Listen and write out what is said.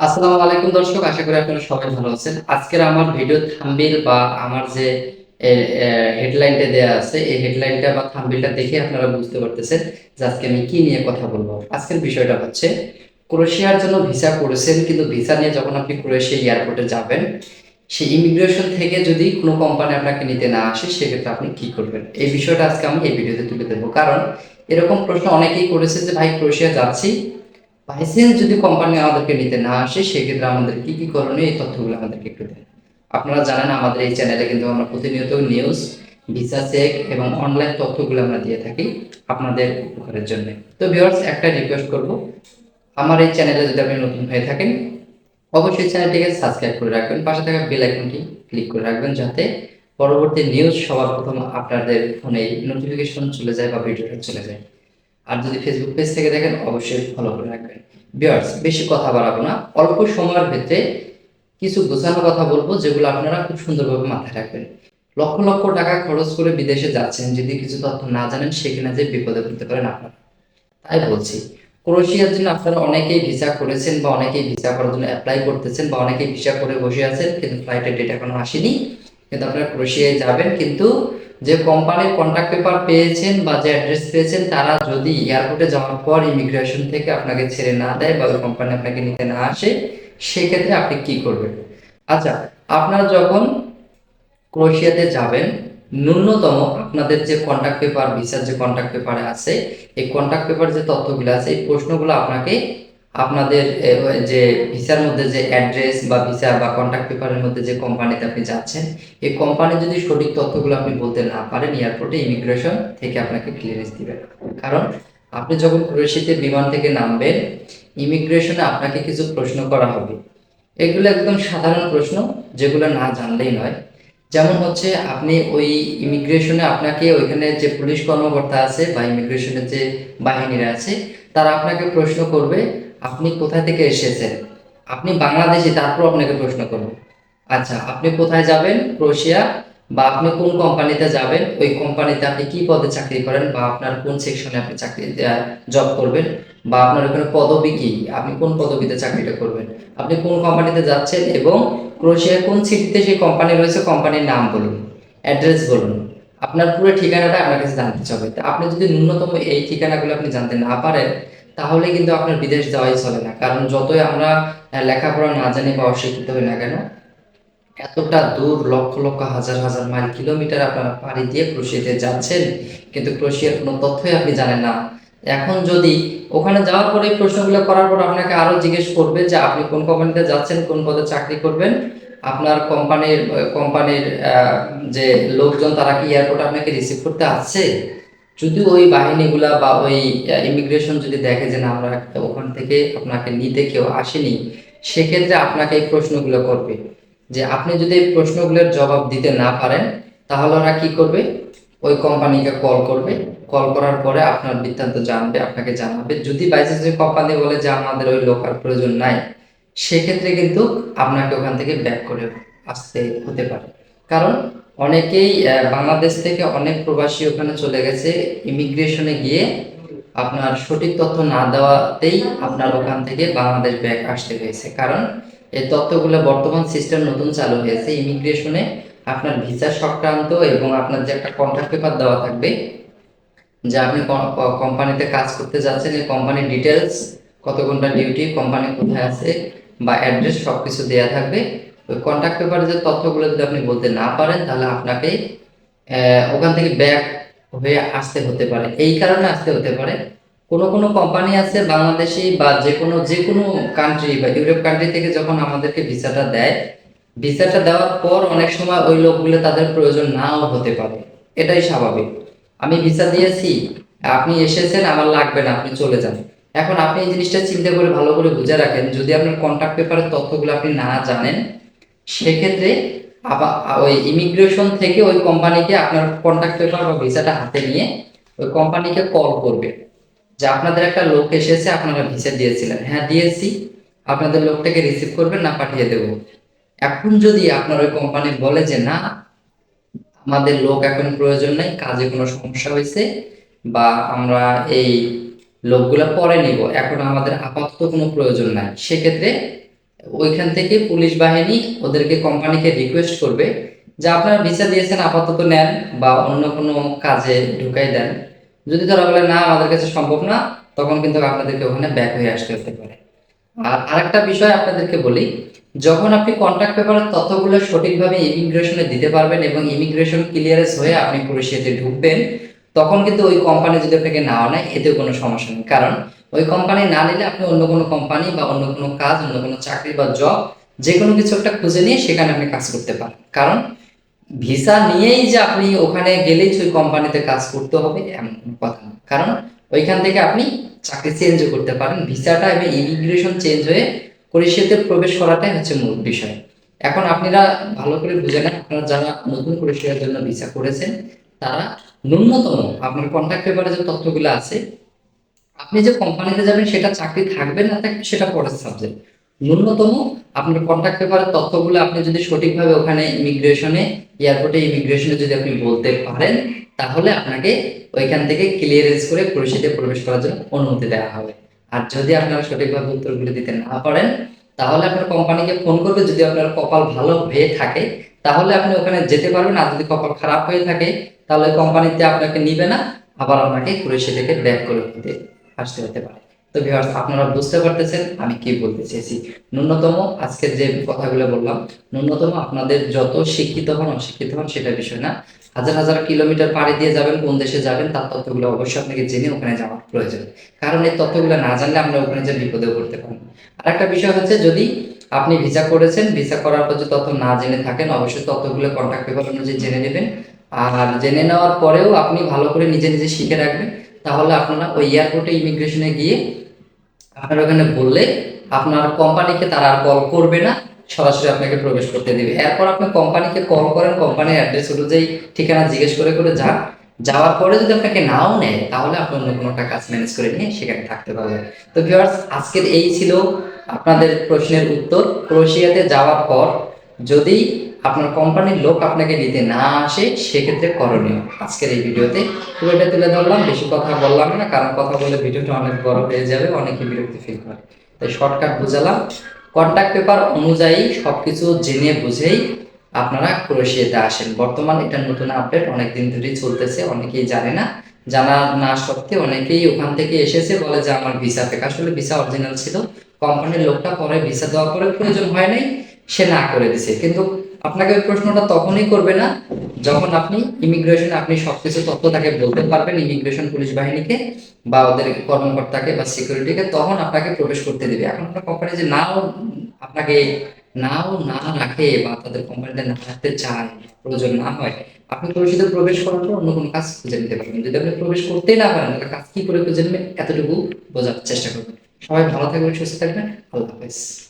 আসসালামু আলাইকুম দর্শক, আশা করি আপনারা সবাই ভালো আছেন। আজকের আমার ভিডিও থাম্বনেল বা আমার যে হেডলাইনটা দেয়া আছে, এই হেডলাইনটা বা থাম্বনেলটা দেখে আপনারা বুঝতে পারতেছেন যে আজকে আমি কি নিয়ে কথা বলব। আজকের বিষয়টা হচ্ছে, ক্রোয়েশিয়ার জন্য ভিসা করেছেন, কিন্তু ভিসা নিয়ে যখন আপনি ক্রোয়েশিয়া এয়ারপোর্টে যাবেন, সেই ইমিগ্রেশন থেকে যদি কোনো কোম্পানি আপনাকে নিতে না আসে, সেক্ষেত্রে আপনি কি করবেন? এই বিষয়টা আজকে আমি এই ভিডিওতে তুলে দেবো কারণ এরকম প্রশ্ন অনেকেই করেছে যে, ভাই, ক্রোয়েশিয়া যাচ্ছি লাইসেন্স যদি কোম্পানি আমাদেরকে নিতে না আসে, সেক্ষেত্রে আমাদের কি কি করণীয়? এই তথ্যগুলো আমাদেরকে একটু দেন। আপনারা জানেন, আমাদের এই চ্যানেলে কিন্তু আমরা প্রতিনিয়ত নিউজ ভিসা চেক এবং অনলাইন তথ্যগুলো আমরা দিয়ে থাকি আপনাদের উপকারের জন্য। তো ভিউয়ার্স একটা রিকোয়েস্ট করব। আমার এই চ্যানেলে যদি আপনি নতুন হয়ে থাকেন, অবশ্যই চ্যানেলটিকে সাবস্ক্রাইব করে রাখবেন। পাশে থাকা বেল আইকনটি ক্লিক করে রাখবেন যাতে পরবর্তী নিউজ সবার প্রথম আপনাদের ফোনে নোটিফিকেশন চলে যায় বা ভিডিওটা চলে যায়। আর যদি ফেসবুক পেজ থেকে দেখেন, অবশ্যই ফলো করে রাখবেন। বিয়ার্স বেশি কথা বাড়াবো না। অল্প সময়ের ভেতরে কিছু গোছানো কথা বলব, যেগুলো আপনারা খুব সুন্দরভাবে মাথায় রাখবেন। লক্ষ লক্ষ টাকা খরচ করে বিদেশে যাচ্ছেন, যদি কিছু তথ্য না জানেন, সেখানে যে বিপদে পড়তে পারেন আপনারা। তাই বলছি, ক্রোয়েশিয়ার জন্য আপনারা অনেকেই ভিসা করেছেন বা অনেকেই ভিসা করার জন্য অ্যাপ্লাই করতেছেন বা অনেকেই ভিসা করে বসে আছেন, কিন্তু ফ্লাইটের ডেট এখনও আসেনি। কিন্তু আপনারা ক্রোশিয়ায় যাবেন, কিন্তু যে কোম্পানির কন্ট্যাক্ট পেপার পেয়েছেন বা যে অ্যাড্রেস পেয়েছেন, তারা যদি এয়ারপোর্টে যাওয়ার পর ইমিগ্রেশন থেকে আপনাকে ছেড়ে না দেয় বা ওই কোম্পানি আপনাকে নিতে না আসে, সেক্ষেত্রে আপনি কি করবেন? আচ্ছা আপনারা যখন ক্রোশিয়াতে যাবেন, ন্যূনতম আপনাদের যে কন্ট্যাক্ট পেপার ভিসার যে কন্ট্যাক্ট পেপারে আছে, এই কন্ট্যাক্ট পেপার যে তথ্যগুলো আছে, এই প্রশ্নগুলো আপনাকে আপনাদের যে ভিসার মধ্যে যে অ্যাড্রেস বা ভিসা বা কন্ট্যাক্ট পেপারের মধ্যে যে কোম্পানিতে আপনি যাচ্ছেন, এই কোম্পানি যদি সঠিক তথ্যগুলো আপনি বলতে না পারেন এয়ারপোর্টে ইমিগ্রেশন থেকে আপনাকে ক্লিয়ারেন্স দিবে। না কারণ আপনি যখন ক্রোয়েশিয়াতে বিমান থেকে নামবেন ইমিগ্রেশনে আপনাকে কিছু প্রশ্ন করা হবে। এগুলো একদম সাধারণ প্রশ্ন, যেগুলো না জানলেই নয়। যেমন হচ্ছে, আপনি ওই ইমিগ্রেশনে আপনাকে ওইখানে যে পুলিশ কর্মকর্তা আছে বা ইমিগ্রেশনের যে বাহিনীরা আছে, তারা আপনাকে প্রশ্ন করবে আপনি কোথা থেকে এসেছেন? আপনি বাংলাদেশি, তারপর আপনাকে প্রশ্ন করবে। আচ্ছা আপনি কোথায় যাবেন? ক্রোশিয়া বা আপনি কোন কোম্পানিতে যাবেন? ওই কোম্পানিতে আপনি কি পদে চাকরি করেন? বা আপনার কোন সেকশনে আপনি চাকরি জব করবেন? বা আপনার ওখানে পদবি কি? আপনি কোন পদবিতে চাকরিটা করবেন? আপনি কোন কোম্পানিতে যাচ্ছেন? এবং ক্রোয়েশিয়ার কোন সিটিতে সেই কোম্পানি রয়েছে? কোম্পানির নাম বলুন, অ্যাড্রেস বলুন। আপনার পুরো ঠিকানাটা আপনার কাছে জানতে চাবে আপনি যদি ন্যূনতম এই ঠিকানাগুলো আপনি জানতে না পারেন তাহলে কিন্তু আপনার বিদেশ যাওয়াই চলে না। কারণ যতই আমরা লেখাপড়া না জানি বা অশিক্ষিত হই না কেন, এতটা দূর, লক্ষ লক্ষ, হাজার হাজার মাইল, কিলোমিটার আপনারা পাড়ি দিয়ে ক্রোয়েশিয়াতে যাচ্ছেন। কিন্তু ক্রোয়েশিয়ার কোনো তথ্যই আপনি জানেন না। এখন যদি ওখানে যাওয়ার পরে প্রশ্নগুলো করার পর আপনাকে আরও জিজ্ঞেস করবে যে আপনি কোন কোম্পানিতে যাচ্ছেন, কোন পদে চাকরি করবেন? আপনার কোম্পানির কোম্পানির যে লোকজন তারা কি এয়ারপোর্টে আপনাকে রিসিভ করতে আসছে? যদি ওই বাহিনীগুলা বা ওই ইমিগ্রেশন যদি দেখে যে না, আমরা ওখান থেকে আপনাকে নিতে কেউ আসেনি, সেক্ষেত্রে আপনাকে এই প্রশ্নগুলো করবে। যে আপনি যদি এই প্রশ্নগুলোর জবাব দিতে না পারেন, তাহলে ওরা কি করবে? ওই কোম্পানিকে কল করবে। কল করার পরে আপনার বৃত্তান্ত জানবে, আপনাকে জানাবে। যদি বাইচান্স ওই কোম্পানি বলে যে আমাদের ওই লোক আর প্রয়োজন নাই, সেক্ষেত্রে কিন্তু আপনাকে ওখান থেকে ব্যাক করে আসতে হতে পারে। কারণ অনেকেই বাংলাদেশ থেকে অনেক প্রবাসী ওখানে চলে গেছে। ইমিগ্রেশনে গিয়ে আপনার সঠিক তথ্য না দেওয়াতেই আপনার ওখান থেকে বাংলাদেশ ব্যাক আসতে হয়েছে। কারণ এই তথ্যগুলো বর্তমান সিস্টেম নতুন চালু হয়েছে। ইমিগ্রেশনে আপনার ভিসা সংক্রান্ত এবং আপনার যে একটা কন্ট্রাক্ট পেপার দেওয়া থাকবে, যে আপনি কোম্পানিতে কাজ করতে যাচ্ছেন, এই কোম্পানির ডিটেলস কত ঘণ্টা ডিউটি কোম্পানি কোথায় আছে, বা অ্যাড্রেস সব কিছু দেওয়া থাকবে। ওই কন্ট্যাক্ট পেপারে যে তথ্যগুলো যদি আপনি বলতে না পারেন, তাহলে আপনাকে ওখান থেকে ব্যাক হয়ে আসতে হতে পারে। এই কারণে আসতে হতে পারে। কোনো কোনো কোম্পানি আছে বাংলাদেশি বা যে কোনো যে কোনো কান্ট্রি বা ইউরোপ কান্ট্রি থেকে যখন আমাদেরকে ভিসাটা দেয়, ভিসাটা দেওয়ার পর অনেক সময় ওই লোকগুলো তাদের প্রয়োজন নাও হতে পারে। এটাই স্বাভাবিক। আমি ভিসা দিয়েছি, আপনি এসেছেন, আমার লাগবে না, আপনি চলে যান। এখন আপনি এই জিনিসটা চিন্তা করে, ভালো করে বুঝে রাখেন, যদি আপনার কন্ট্যাক্ট পেপারের তথ্যগুলো আপনি না জানেন সেক্ষেত্রে আবার ওই ইমিগ্রেশন থেকে ওই কোম্পানিকে আপনার কন্ট্যাক্ট পেপার বা ভিসাটা হাতে নিয়ে ওই কোম্পানিকে কল করবে। যে আপনাদের একটা লোক এসেছে আপনারা ভিসা দিয়েছিলেন। হ্যাঁ দিয়েছি। আপনাদের লোকটাকে রিসিভ করবেন, না পাঠিয়ে দেবো। এখন যদি আপনার ওই কোম্পানি বলে যে, না, আমাদের লোক এখন প্রয়োজন নাই, কাজে কোনো সমস্যা হয়েছে বা আমরা এই লোকগুলা পরে নিব, এখন আমাদের আপাতত কোনো প্রয়োজন নাই, সেক্ষেত্রে ওইখান থেকে পুলিশ বাহিনী ওদেরকে কোম্পানিকে রিকোয়েস্ট করবে যে আপনারা ভিসা দিয়েছেন, আপাতত নেন বা অন্য কোনো কাজে ঢুকাই দেন। যদি তারা বলে, না, আমাদের কাছে সম্ভব না, তখন কিন্তু আপনাদেরকে ওখানে ব্যাক হয়ে আসতে হতে পারে। আর আরেকটা বিষয় আপনাদেরকে বলি, যখন আপনি কন্ট্রাক্ট পেপারের তথ্যগুলো সঠিকভাবে ইমিগ্রেশনে দিতে পারবেন এবং ইমিগ্রেশন ক্লিয়ারেন্স হয়ে আপনি পুলিশে ঢুকবেন, তখন কিন্তু ওই কোম্পানি যদি আপনাকে না নেয় এতে কোনো সমস্যা নেই। কারণ ওই কোম্পানি না নিলে আপনি অন্য কোনো কোম্পানি বা অন্য কোনো কাজ, অন্য কোনো চাকরি বা জব যে কোনো কিছু একটা খুঁজে নিয়ে সেখানে আপনি কাজ করতে পারেন। কারণ ভিসা নিয়েই যে আপনি ওখানে গেলেই ওই কোম্পানিতে কাজ করতে হবে, এমন কথা না। কারণ ওইখান থেকে আপনি চাকরি চেঞ্জও করতে পারেন। ভিসাটা এবং ইমিগ্রেশন চেঞ্জ হয়ে ক্রোয়েশিয়াতে প্রবেশ করাটাই হচ্ছে মূল বিষয়। এখন আপনারা ভালো করে বুঝে নেন, আপনারা যারা নতুন ক্রোয়েশিয়ার জন্য ভিসা করেছেন, তারা ন্যূনতম, আপনার কন্ট্যাক্ট পেপারে যে তথ্যগুলো আছে আপনি যে কোম্পানিতে যাবেন, সেটা চাকরি থাকবে না, থাকবে সেটা পরের সাবজেক্ট ন্যূনতম আপনার কন্ট্যাক্ট পেপারের তথ্যগুলো আপনি যদি সঠিকভাবে ওখানে ইমিগ্রেশনে এয়ারপোর্টে ইমিগ্রেশনে যদি আপনি বলতে পারেন, তাহলে আপনাকে ওইখান থেকে ক্লিয়ারেন্স করে ক্রোয়েশিয়াতে প্রবেশ করার জন্য অনুমতি দেওয়া হবে। আর যদি আপনারা সঠিকভাবে উত্তরগুলো দিতে না পারেন, তাহলে আপনার কোম্পানিকে ফোন করবে, যদি আপনার কপাল ভালো হয়ে থাকে, তাহলে আপনি ওখানে যেতে পারবেন। আর যদি কপাল খারাপ হয়ে থাকে, তাহলে কোম্পানিতে আপনাকে নিবে না, আবার আপনাকে ক্রোয়েশিয়া থেকে ব্যাক করে দিতে আসতে হতে পারে। তো ভিউয়ার্স আপনারা বুঝতে পারতেছেন আমি কি বলতে চেয়েছি। ন্যূনতম আজকে যে কথাগুলো বললাম, ন্যূনতম আপনাদের যত শিক্ষিত হন, অশিক্ষিত হন, সেটা বিষয় না। হাজার হাজার কিলোমিটার পাড়ি দিয়ে যাবেন, কোন দেশে যাবেন, তার তথ্যগুলো অবশ্যই আপনাকে জেনে ওখানে যাওয়ার প্রয়োজন। কারণ এই তথ্যগুলো না জানলে আমরা ওখানে যে বিপদে পড়তে পারি আর একটা বিষয় হচ্ছে, যদি আপনি ভিসা করেছেন ভিসা করার পর যে তথ্য না জেনে থাকেন, অবশ্যই তথ্যগুলো কন্ট্যাক্ট পেপার অনুযায়ী জেনে নেবেন। আর জেনে নেওয়ার পরেও আপনি ভালো করে নিজে নিজে শিখে রাখবেন। তাহলে আপনারা ওই এয়ারপোর্টে ইমিগ্রেশনে গিয়ে আপনার ওখানে বললে আপনার কোম্পানিকে তারা আর কল করবে না, সরাসরি আপনাকে প্রবেশ করতে দেবে। এরপর আপনি কোম্পানিকে কল করেন কোম্পানির অ্যাড্রেস অনুযায়ী ঠিকানা জিজ্ঞেস করে করে যান। যাওয়ার পরে যদি আপনাকে নাও নেয়, তাহলে আপনি অন্য কোনো কাজ ম্যানেজ করে নিয়ে সেখানে থাকতে পারবেন। তো ভিউয়ার্স আজকের এই ছিল আপনাদের প্রশ্নের উত্তর। ক্রোয়েশিয়াতে যাওয়ার পর যদি আপনার কোম্পানির লোক আপনাকে নিতে না আসে, সেক্ষেত্রে করণীয়। আজকের এই ভিডিওতে পুরো এটা তুলে ধরলাম, বেশি কথা বললাম না, কারণ কথা বলে ভিডিওটা অনেক বড় হয়ে যাবে, অনেকে বিরক্তি ফিল করে। তাই শর্টকাট বুঝালাম। কন্ট্যাক্ট পেপার অনুযায়ী সবকিছু জেনে বুঝেই আপনারা ক্রোয়েশিয়াতে আসেন। বর্তমান এটা নতুন আপডেট, অনেক দিন ধরেই চলতেছে, অনেকেই জানে না। জানা না সত্ত্বেও অনেকেই ওখান থেকে এসেছে, বলে যে আমার ভিসা থেকে। আসলে ভিসা অরিজিনাল ছিল। কোম্পানির লোকটা পরে ভিসা দেওয়ার পরে প্রয়োজন হয় নাই, সে না করে দিছে। কিন্তু আপনাকে ওই প্রশ্নটা তখনই করবে না যখন আপনি ইমিগ্রেশনে আপনি সবকিছু তথ্য তাকে বলতে পারবেন ইমিগ্রেশন পুলিশ বাহিনীকে বা ওদের কর্মকর্তাকে বা সিকিউরিটিকে তখন আপনাকে প্রবেশ করতে দেবে। এখন আপনার কোম্পানি যে নাও, আপনাকে নাও না রাখে বা তাদের কোম্পানিতে না রাখতে চায়, প্রয়োজন না হয়, আপনি প্রবেশিতে প্রবেশ করার পর অন্য কোনো কাজ খুঁজে নিতে পারবেন। যদি আপনি প্রবেশ করতেই না পারেন, তাহলে কাজ কি করে খুঁজে নেবেন এতটুকু বোঝার চেষ্টা করবেন। সবাই ভালো থাকবেন, সুস্থ থাকবেন। আল্লাহ হাফেজ।